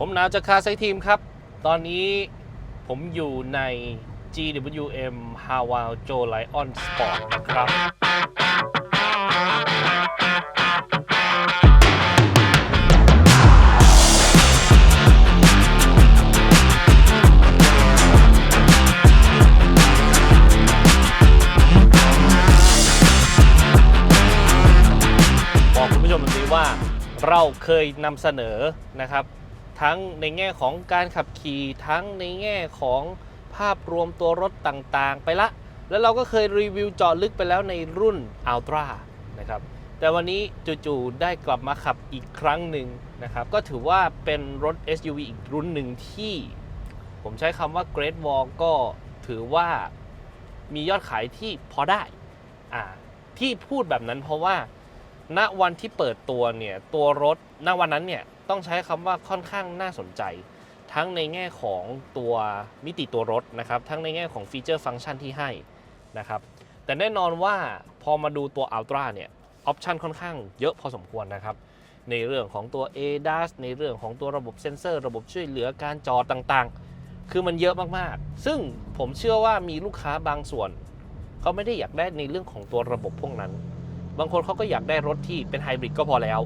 ผมหนาวจากคาไซทีมครับ ตอนนี้ผมอยู่ใน GWM h a w a l Joe Lion Sport นะครับ บอกคุณผู้ชมแบบนี้ว่าเราเคยนำเสนอนะครับ ทั้งในแง่ของการขับขี่ทั้งในแง่ของภาพรวมตัวรถต่างๆ ไปละ แล้วเราก็เคยรีวิวเจาะลึกไปแล้วในรุ่น Ultra นะครับแต่วันนี้จู่ๆได้กลับมาขับอีกครั้งหนึ่งนะครับก็ถือว่าเป็นรถ SUV อีกรุ่นหนึ่งที่ ผมใช้คำว่า Great Wall ก็ถือว่ามียอดขายที่พอได้อ่าที่พูดแบบนั้นเพราะว่าณวันที่เปิดตัวเนี่ยตัวรถณวันนั้นเนี่ย ต้องใช้คำว่าค่อนข้างน่าสนใจ ทั้งในแง่ของตัวมิติตัวรถนะครับทั้งในแง่ของฟีเจอร์ฟังก์ชันที่ให้นะครับแต่แน่นอนว่าพอมาดูตัว Ultra เนี่ยออปชันค่อนข้างเยอะพอสมควรนะครับในเรื่องของตัว ADAS ในเรื่องของตัวระบบเซ็นเซอร์ ระบบช่วยเหลือการจอดต่างๆ คือมันเยอะมากๆ ซึ่งผมเชื่อว่ามีลูกค้าบางส่วน เขาไม่ได้อยากได้ในเรื่องของตัวระบบพวกนั้น บางคนเขาก็อยากได้รถที่เป็นไฮบริดก็พอแล้ว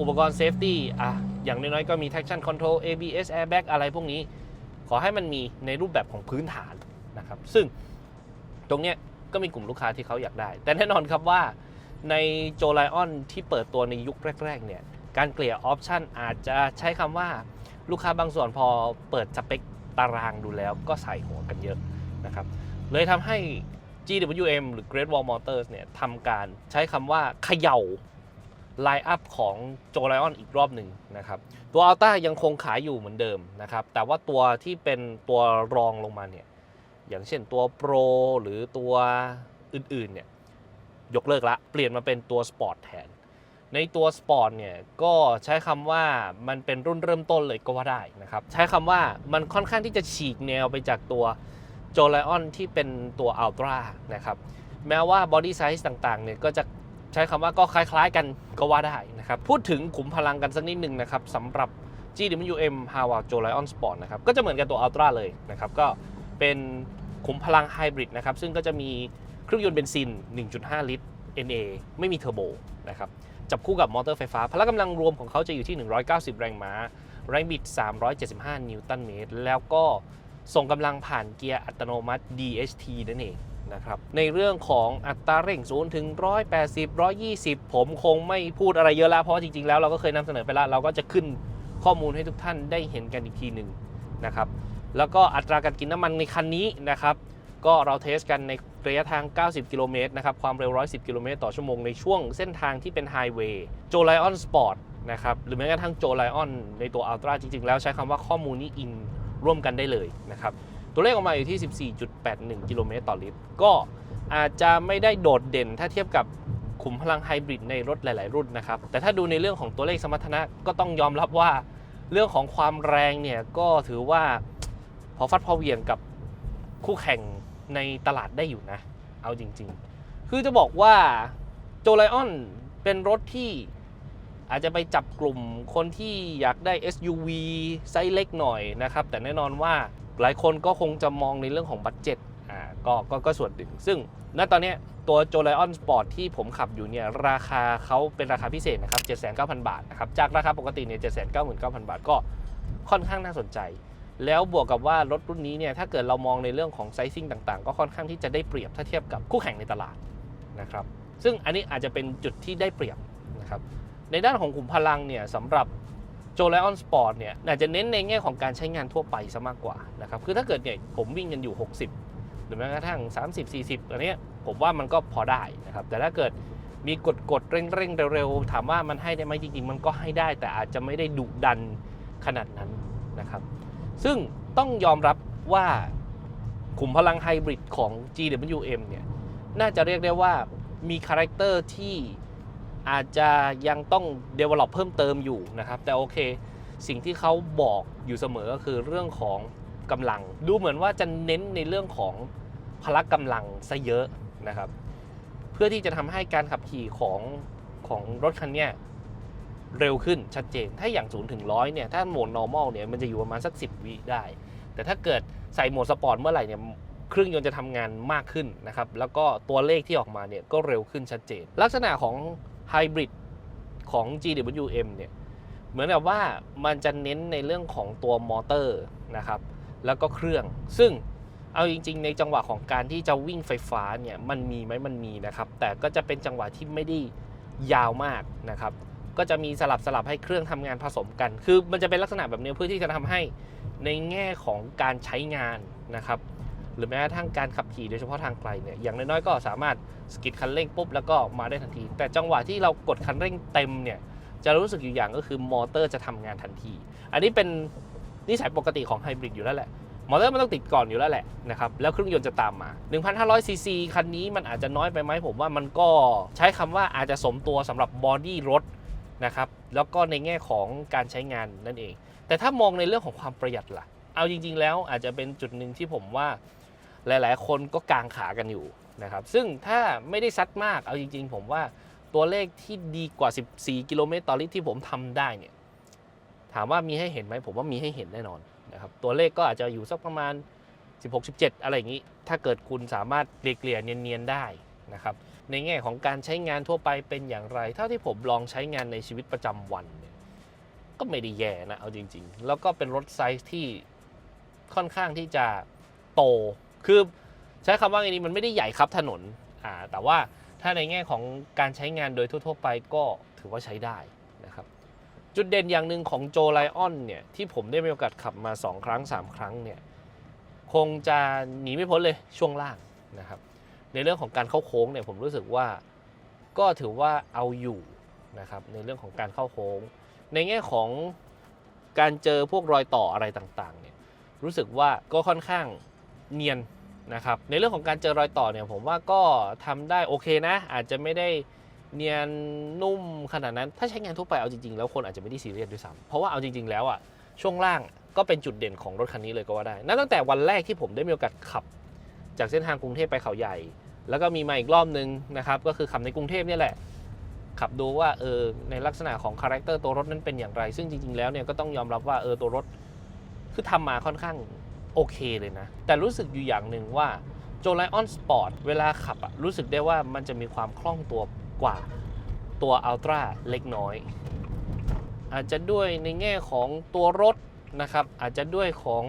อุปกรณ์เซฟตี้อะ อย่างน้อยๆก็มี traction control ABS airbag อะไรพวกนี้ ขอให้มันมีในรูปแบบของพื้นฐานนะครับ ซึ่งตรงเนี้ยก็มีกลุ่มลูกค้าที่เขาอยากได้ แต่แน่นอนครับว่าในโจไลออนที่เปิดตัวในยุคแรก ๆ เนี่ย การเกลี่ยออปชันอาจจะใช้คำว่าลูกค้าบางส่วนพอเปิดสเปคตารางดูแล้วก็ใส่หัวกันเยอะนะครับ เลยทำให้ GWM หรือ Great Wall Motors เนี่ยทำการใช้คำว่าเขย่า ไลน์อัพของโจไลออนอีกรอบหนึ่งนะครับ ตัว Alta ยังคงขายอยู่เหมือนเดิมนะครับ แต่ว่าตัวที่เป็นตัวรองลงมาเนี่ย อย่างเช่นตัว Pro หรือตัวอื่น ๆ เนี่ย ยกเลิกละ เปลี่ยนมาเป็นตัว Sport แทน ในตัว Sport เนี่ย ก็ใช้คำว่ามันเป็นรุ่นเริ่มต้นเลยก็ว่าได้นะครับ ใช้คำว่ามันค่อนข้างที่จะฉีกแนวไปจากตัวโจไลออนที่เป็นตัว Ultra นะครับ แม้ว่าบอดี้ไซส์ต่าง ๆ เนี่ยก็จะ ใช้คำว่าก็คล้าย ๆ กันก็ว่าได้นะครับ พูดถึงขุมพลังกันสักนิดหนึ่งนะครับสำหรับ GWM h a w a j o Lion Sport นะครับก็จะเหมือนกับตัว Ultra เลยนะครับ ก็เป็นขุมพลังไฮบริดนะครับ ซึ่งก็จะมีเครื่องยนต์เบนซิน 1.5 ลิตร NA ไม่มีเทอร์โบนะครับจับคู่กับมอเตอร์ไฟฟ้า พละกำลังรวมของเขาจะอยู่ที่ 190 แรงม้า แรงบิด 375 นิวตันเมตร แล้วก็ส่งกำลังผ่านเกียร์อัตโนมัติ DHT นั่นเอง นะครับ ในเรื่องของอัตราเร่ง0ถึง 180 120 ผมคงไม่พูดอะไรเยอะแล้วเพราะจริงๆ แล้วเราก็เคยนำเสนอไปแล้ว เราก็จะขึ้นข้อมูลให้ทุกท่านได้เห็นกันอีกทีหนึ่งนะครับ แล้วก็อัตราการกินน้ำมันในคันนี้นะครับ ก็เราเทสกันในระยะทาง 90 กิโลเมตรนะครับ ความเร็ว 110 กิโลเมตรต่อชั่วโมงในช่วงเส้นทางที่เป็นไฮเวย์โจไลออนสปอร์ตนะครับ หรือแม้กระทั่งโจไลออนในตัวอัลตร้าจริงๆ แล้วใช้คำว่าข้อมูลนี้อิงร่วมกันได้เลยนะครับ ตัวเลขออกมาอยู่ที่ 14.81 กิโลเมตรต่อลิตร ก็อาจจะไม่ได้โดดเด่นถ้าเทียบกับขุมพลังไฮบริดในรถหลาย ๆ รุ่นนะครับ แต่ถ้าดูในเรื่องของตัวเลขสมรรถนะก็ต้องยอมรับว่าเรื่องของความแรงเนี่ยก็ถือว่าพอฟัดพอเหวียงกับคู่แข่งในตลาดได้อยู่นะ เอาจริง ๆ คือจะบอกว่าโจไลออนเป็นรถที่อาจจะไปจับกลุ่มคนที่อยากได้ SUV ไซส์เล็กหน่อยนะครับ แต่แน่นอนว่า หลายคนก็คงจะมองในเรื่องของบัตเจ็ตอ่าก็ก็ก็ส่วนหนึ่งซึ่งณตอนนี้ตัวโจไลออนสปอร์ตที่ผมขับอยู่เนี่ยราคาเขาเป็นราคาพิเศษนะครับ 79,000 บาทนะครับ จากราคาปกติเนี่ย799,000 บาทก็ค่อนข้างน่าสนใจ แล้วบวกกับว่ารถรุ่นนี้เนี่ยถ้าเกิดเรามองในเรื่องของไซซิ่งต่างๆ ก็ค่อนข้างที่จะได้เปรียบถ้าเทียบกับคู่แข่งในตลาดนะครับซึ่งอันนี้อาจจะเป็นจุดที่ได้เปรียบนะครับในด้านของขุมพลังเนี่ยสำหรับ โจไลออนสปอร์ตเนี่ยอาจจะเน้นในแง่ของการใช้งานทั่วไปซะมากกว่านะครับคือถ้าเกิดเนี่ยผมวิ่งกันอยู่ 60 หรือแม้กระทั่ง 30 40อันนี้ผมว่ามันก็พอได้นะครับแต่ถ้าเกิดมีกดกดเร่งเร่งเร็วๆ ถามว่ามันให้ได้ไหมจริงๆ มันก็ให้ได้ แต่อาจจะไม่ได้ดุดันขนาดนั้นนะครับ ซึ่งต้องยอมรับว่าขุมพลังไฮบริดของ GWM เนี่ย น่าจะเรียกได้ว่ามีคาแรคเตอร์ที่ อาจจะยังต้อง develop เพิ่มเติมอยู่นะครับ แต่โอเค สิ่งที่เขาบอกอยู่เสมอก็คือเรื่องของกำลัง ดูเหมือนว่าจะเน้นในเรื่องของพละกำลังซะเยอะนะครับ เพื่อที่จะทำให้การขับขี่ของของรถคันนี้เร็วขึ้นชัดเจน ถ้าอย่าง0ถึง100เนี่ย ถ้าโหมด normal เนี่ย มันจะอยู่ประมาณสัก 10 วิได้ แต่ถ้าเกิดใส่โหมดสปอร์ตเมื่อไหร่เนี่ย เครื่องยนต์จะทำงานมากขึ้นนะครับ แล้วก็ตัวเลขที่ออกมาเนี่ย ก็เร็วขึ้นชัดเจน ลักษณะของ ไฮบริดของ GWM เนี่ยเหมือนกับว่ามันจะเน้นในเรื่องของตัวมอเตอร์นะครับ แล้วก็เครื่อง ซึ่งเอาจริง ๆ ในจังหวะของการที่จะวิ่งไฟฟ้าเนี่ยมันมีไหมมันมีนะครับ แต่ก็จะเป็นจังหวะที่ไม่ได้ยาวมากนะครับ ก็จะมีสลับสลับให้เครื่องทำงานผสมกัน คือมันจะเป็นลักษณะแบบนี้เพื่อที่จะทำให้ในแง่ของการใช้งานนะครับ หรือแม้กระทั่งการขับขี่โดยเฉพาะทางไกลเนี่ยอย่างน้อยๆก็สามารถสกิดคันเร่งปุ๊บแล้วก็มาได้ทันที แต่จังหวะที่เรากดคันเร่งเต็มเนี่ยจะรู้สึกอยู่อย่างก็คือมอเตอร์จะทำงานทันที อันนี้เป็นนิสัยปกติของไฮบริดอยู่แล้วแหละ มอเตอร์มันต้องติดก่อนอยู่แล้วแหละนะครับ แล้วเครื่องยนต์จะตามมา 1,500ซีซีคันนี้มันอาจจะน้อยไปไหมผมว่ามันก็ใช้คำว่าอาจจะสมตัวสำหรับบอดี้รถนะครับ แล้วก็ในแง่ของการใช้งานนั่นเอง แต่ถ้ามองในเรื่องของความประหยัดล่ะ เอาจริง ๆ แล้วอาจจะเป็นจุดหนึ่งที่ผมว่า หลายๆ คนก็กางขากันอยู่นะครับ ซึ่งถ้าไม่ได้ซัดมากเอาจริง ๆ ผมว่าตัวเลขที่ดีกว่า 14 กิโลเมตรต่อลิตรที่ผมทำได้เนี่ยถามว่ามีให้เห็นไหมผมว่ามีให้เห็นแน่นอนนะครับตัวเลขก็อาจจะอยู่สักประมาณ 16 17 อะไรอย่างนี้ ถ้าเกิดคุณสามารถเกลี่ยเนียนๆได้นะครับในแง่ของการใช้งานทั่วไปเป็นอย่างไร เท่าที่ผมลองใช้งานในชีวิตประจำวันเนี่ยก็ไม่ได้แย่นะเอาจริง ๆ แล้วก็เป็นรถไซส์ที่ค่อนข้างที่จะโต คือใช้คำว่าไงนี้มันไม่ได้ใหญ่ครับถนนอ่าแต่ว่าถ้าในแง่ของการใช้งานโดยทั่ว ๆ ไปก็ถือว่าใช้ได้นะครับจุดเด่นอย่างหนึ่งของโจไลออนเนี่ยที่ผมได้มีโอกาสขับมา 2 ครั้ง 3 ครั้งเนี่ยคงจะหนีไม่พ้นเลยช่วงล่างนะครับในเรื่องของการเข้าโค้งเนี่ยผมรู้สึกว่าก็ถือว่าเอาอยู่นะครับในเรื่องของการเข้าโค้ง ในแง่ของการเจอพวกรอยต่ออะไรต่างๆเนี่ยรู้สึกว่าก็ค่อนข้าง เนียนนะครับในเรื่องของการเจอรอยต่อเนี่ยผมว่าก็ทำได้โอเคนะ อาจจะไม่ได้เนียนนุ่มขนาดนั้น ถ้าใช้งานทั่วไปเอาจริงๆ แล้วคนอาจจะไม่ได้ซีเรียสด้วยซ้ำเพราะว่าเอาจริง ๆ แล้วอะช่วงล่างก็เป็นจุดเด่นของรถคันนี้เลยก็ว่าได้นับตั้งแต่วันแรกที่ผมได้มีโอกาสขับ จากเส้นทางกรุงเทพไปเขาใหญ่ แล้วก็มีมาอีกรอบนึงนะครับก็คือขับในกรุงเทพเนี่ยแหละ ขับดูว่าเออในลักษณะของคาแรคเตอร์ตัวรถนั้นเป็นอย่างไร ซึ่งจริงๆแล้วเนี่ยก็ต้องยอมรับว่าเออตัวรถคือทำมาค่อนข้าง โอเคเลยนะ แต่รู้สึกอยู่อย่างหนึ่งว่าโจไลออนสปอร์ตเวลาขับอะรู้สึกได้ว่ามันจะมีความคล่องตัวกว่าตัวอัลตร้าเล็กน้อย อาจจะด้วยในแง่ของตัวรถนะครับ อาจจะด้วยของ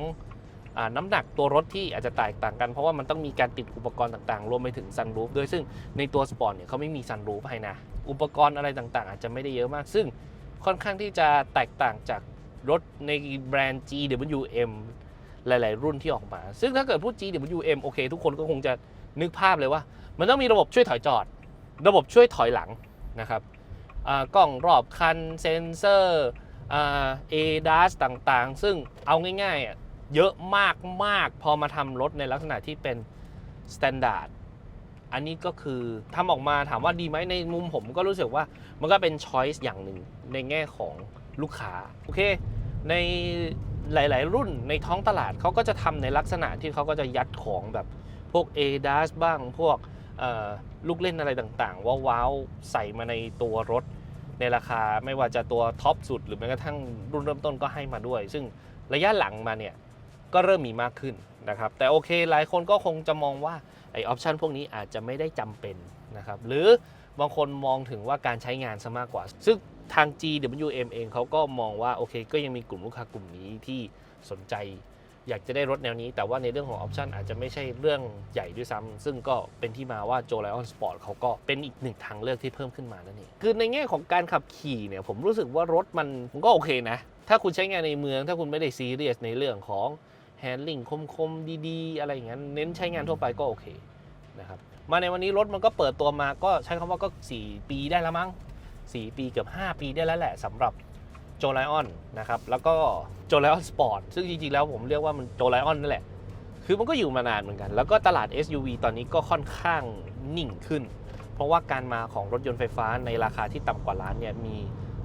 อน้ำหนักตัวรถที่อาจจะแตกต่างกันเพราะว่ามันต้องมีการติดอุปกรณ์ต่างๆ รวมไปถึงซันรูฟด้วยซึ่งในตัวสปอร์ตเนี่ยเขาไม่มีซันรูฟให้นะ อุปกรณ์อะไรต่างๆ อาจจะไม่ได้เยอะมาก ซึ่งค่อนข้างที่จะแตกต่างจากรถในแบรนด์ GWM หลาย ๆ รุ่นที่ออกมา ซึ่งถ้าเกิดพูด GWM โอเค ทุกคนก็คงจะนึกภาพเลยว่า มันต้องมีระบบช่วยถอยจอด ระบบช่วยถอยหลังนะครับกล้องรอบคันเซนเซอร์เอ่า ADAS ต่างๆ ซึ่งเอาง่ายๆ เยอะมากมากๆ พอมาทำรถในลักษณะที่เป็นสแตนดาร์ดอันนี้ก็คือทำออกมาถามว่าดีไหมในมุมผมก็รู้สึกว่ามันก็เป็นช้อยส์อย่างหนึ่งในแง่ของลูกค้า โอเค ในหลาย ๆ รุ่นในท้องตลาดเขาก็จะทำในลักษณะที่เขาก็จะยัดของแบบพวก ADAS บ้างพวกลูกเล่นอะไรต่างๆ ว้าวๆใส่มาในตัวรถในราคาไม่ว่าจะตัวท็อปสุดหรือแม้กระทั่งรุ่นเริ่มต้นก็ให้มาด้วย ซึ่งระยะหลังมาเนี่ยก็เริ่มมีมากขึ้นนะครับ แต่โอเคหลายคนก็คงจะมองว่าไอออปชันพวกนี้อาจจะไม่ได้จำเป็นนะครับ หรือบางคนมองถึงว่าการใช้งานซะมากกว่า ซึ่ง ทาง GWM เองเขาก็มองว่าโอเค ก็ยังมีกลุ่มลูกค้ากลุ่มนี้ที่สนใจ อยากจะได้รถแนวนี้ แต่ว่าในเรื่องของออปชันอาจจะไม่ใช่เรื่องใหญ่ด้วยซ้ำซึ่งก็เป็นที่มาว่า Joe Lion Sport เขาก็เป็นอีกหนึ่งทางเลือกที่เพิ่มขึ้นมานั่นเองคือในแง่ของการขับขี่เนี่ยผมรู้สึกว่ารถมันมันก็โอเคนะ ถ้าคุณใช้งานในเมือง ถ้าคุณไม่ได้ซีเรียสในเรื่องของแฮนด์ลิงคมๆดีๆ อะไรอย่างนั้นเน้นใช้งานทั่วไปก็โอเคนะครับมาในวันนี้รถมันก็เปิดตัวมาก็ใช้คำว่าก็ 4 ปีได้แล้วมั้ง 4 ปีเกือบ 5 ปีได้แล้วแหละสำหรับโจไลออนนะครับ แล้วก็โจไลออนสปอร์ตซึ่งจริงๆ แล้วผมเรียกว่ามันโจไลออนนั่นแหละ คือมันก็อยู่มานานเหมือนกัน แล้วก็ตลาด SUV ตอนนี้ก็ค่อนข้างนิ่งขึ้น เพราะว่าการมาของรถยนต์ไฟฟ้าในราคาที่ต่ำกว่าล้านเนี่ยมี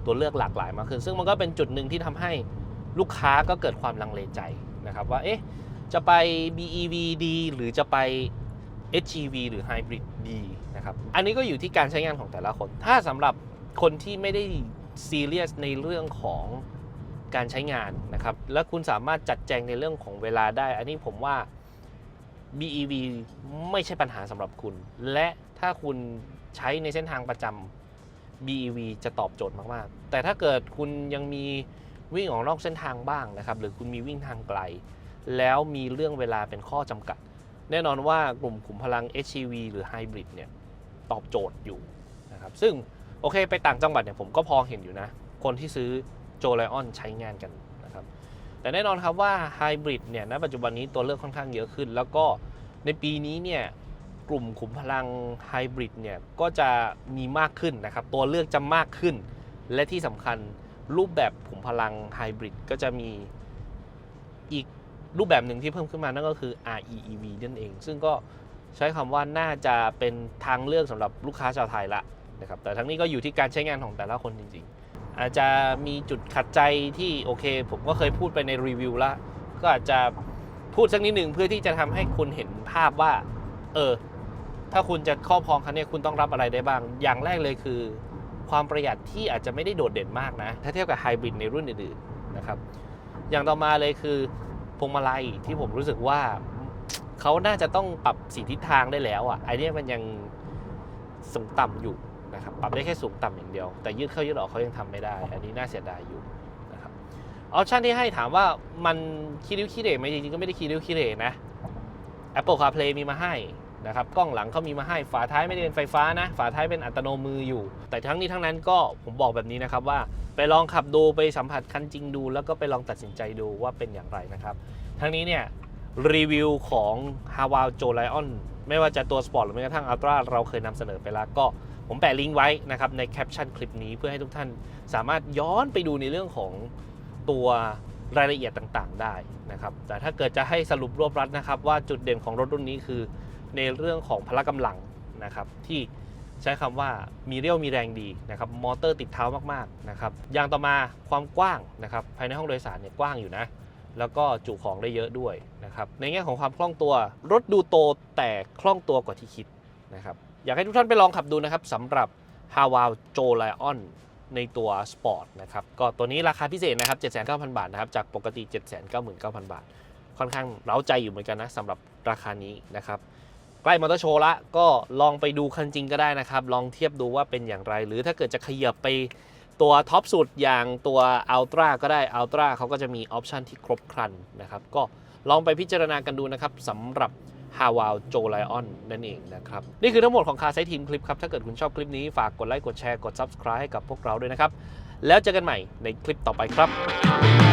ตัวเลือกหลากหลายมากขึ้น ซึ่งมันก็เป็นจุดหนึ่งที่ทำให้ลูกค้าก็เกิดความลังเลใจนะครับว่าเอ๊ะจะไป BEV ดีหรือจะไป HEV หรือ Hybrid ดีนะครับ อันนี้ก็อยู่ที่การใช้งานของแต่ละคน ถ้าสำหรับ คนที่ไม่ได้ซีเรียสในเรื่องของการใช้งานนะครับ และคุณสามารถจัดแจงในเรื่องของเวลาได้ อันนี้ผมว่า BEV ไม่ใช่ปัญหาสำหรับคุณ และถ้าคุณใช้ในเส้นทางประจำ BEV จะตอบโจทย์มาก ๆ แต่ถ้าเกิดคุณยังมีวิ่งออกนอกเส้นทางบ้างนะครับ หรือคุณมีวิ่งทางไกล แล้วมีเรื่องเวลาเป็นข้อจำกัด แน่นอนว่ากลุ่มขุมพลัง HEV หรือ Hybrid เนี่ยตอบโจทย์อยู่นะครับ ซึ่ง โอเค ไปต่างจังหวัดเนี่ยผมก็พอเห็นอยู่นะ คนที่ซื้อโจไลออนใช้งานกันนะครับ แต่แน่นอนครับว่า Hybrid เนี่ยณปัจจุบันนี้ตัวเลือกค่อนข้างเยอะขึ้น แล้วก็ในปีนี้เนี่ยกลุ่มขุมพลัง Hybrid เนี่ยก็จะมีมากขึ้นนะครับ ตัวเลือกจะมากขึ้น และที่สำคัญรูปแบบขุมพลัง Hybrid ก็จะมีอีกรูปแบบหนึ่งที่เพิ่มขึ้นมานั่นก็คือ REEV นั่นเอง ซึ่งก็ใช้คำว่าน่าจะเป็นทางเลือกสำหรับลูกค้าชาวไทยละ นะครับแต่ทั้งนี้ก็อยู่ที่การใช้งานของแต่ละคนจริง ๆ อาจจะมีจุดขัดใจที่โอเค ผมก็เคยพูดไปในรีวิวละก็อาจจะพูดสักนิดหนึ่งเพื่อที่จะทำให้คุณเห็นภาพว่า เออ ถ้าคุณจะครอบครองคันนี้คุณต้องรับอะไรได้บ้าง อย่างแรกเลยคือ ความประหยัดที่อาจจะไม่ได้โดดเด่นมากนะ ถ้าเทียบกับไฮบริดในรุ่นอื่นๆนะครับ อย่างต่อมาเลยคือพวงมาลัยที่ผมรู้สึกว่าเขาน่าจะต้องปรับสีทิศทางได้แล้วอะไอเนี้ยมันยังสูงต่ำอยู่ นะครับปรับได้แค่สูงต่ำอย่างเดียว แต่ยืดเข้ายืดออกเขายังทำไม่ได้ อันนี้น่าเสียดายอยู่นะครับออปชันที่ให้ถามว่ามันคีริ้วคีเหร่ไหมจริงๆ ก็ไม่ได้คีริ้วคีเหร่นะ Apple CarPlay มีมาให้นะครับกล้องหลังเขามีมาให้ฝาท้ายไม่ได้เป็นไฟฟ้านะ ฝาท้ายเป็นอัตโนมืออยู่ แต่ทั้งนี้ทั้งนั้นก็ผมบอกแบบนี้นะครับว่าไปลองขับดูไปสัมผัสคันจริงดู แล้วก็ไปลองตัดสินใจดูว่าเป็นอย่างไรนะครับ ทั้งนี้เนี่ยรีวิวของ h a w a l Joe Lion ไม่ว่าจะตัวสปอร์ตหรือแม้กระทั่งอัลตร้าเราเคยนำเสนอไปแล้วก็ ผมแปะลิงก์ไว้นะครับในแคปชั่นคลิปนี้เพื่อให้ทุกท่านสามารถย้อนไปดูในเรื่องของตัวรายละเอียดต่างๆ ได้นะครับ แต่ถ้าเกิดจะให้สรุปรวบรัดนะครับ ว่าจุดเด่นของรถรุ่นนี้คือในเรื่องของพละกำลังนะครับ ที่ใช้คำว่ามีเรี่ยวมีแรงดีนะครับ มอเตอร์ติดเท้ามากๆนะครับอย่างต่อมาความกว้างนะครับ ภายในห้องโดยสารเนี่ยกว้างอยู่นะ แล้วก็จุของได้เยอะด้วยนะครับ ในแง่ของความคล่องตัว รถดูโตแต่คล่องตัวกว่าที่คิดนะครับ อยากให้ทุกท่านไปลองขับดูนะครับสำหรับ h a w a l Joe Lion ในตัว Sport นะครับก็ตัวนี้ราคาพิเศษนะครับ 79,000 บาทนะครับ จากปกติ 799,000 บาท ค่อนข้างเร้าใจอยู่เหมือนกันนะสำหรับราคานี้นะครับ ใกล้มอเตอร์โชว์ละก็ลองไปดูคันจริงก็ได้นะครับ ลองเทียบดูว่าเป็นอย่างไร หรือถ้าเกิดจะขยับไปตัวท็อปสุดอย่างตัว Ultra ก็ได้ Ultra เขาก็จะมีออปชันที่ครบครันนะครับ ก็ลองไปพิจารณากันดูนะครับสำหรับ ฮาวาลโจไลออนนั่นเองนะครับ นี่คือทั้งหมดของคาไซทีมคลิปครับ ถ้าเกิดคุณชอบคลิปนี้ฝากกดไลค์กดแชร์กด Subscribe ให้กับพวกเราด้วยนะครับ แล้วเจอกันใหม่ในคลิปต่อไปครับ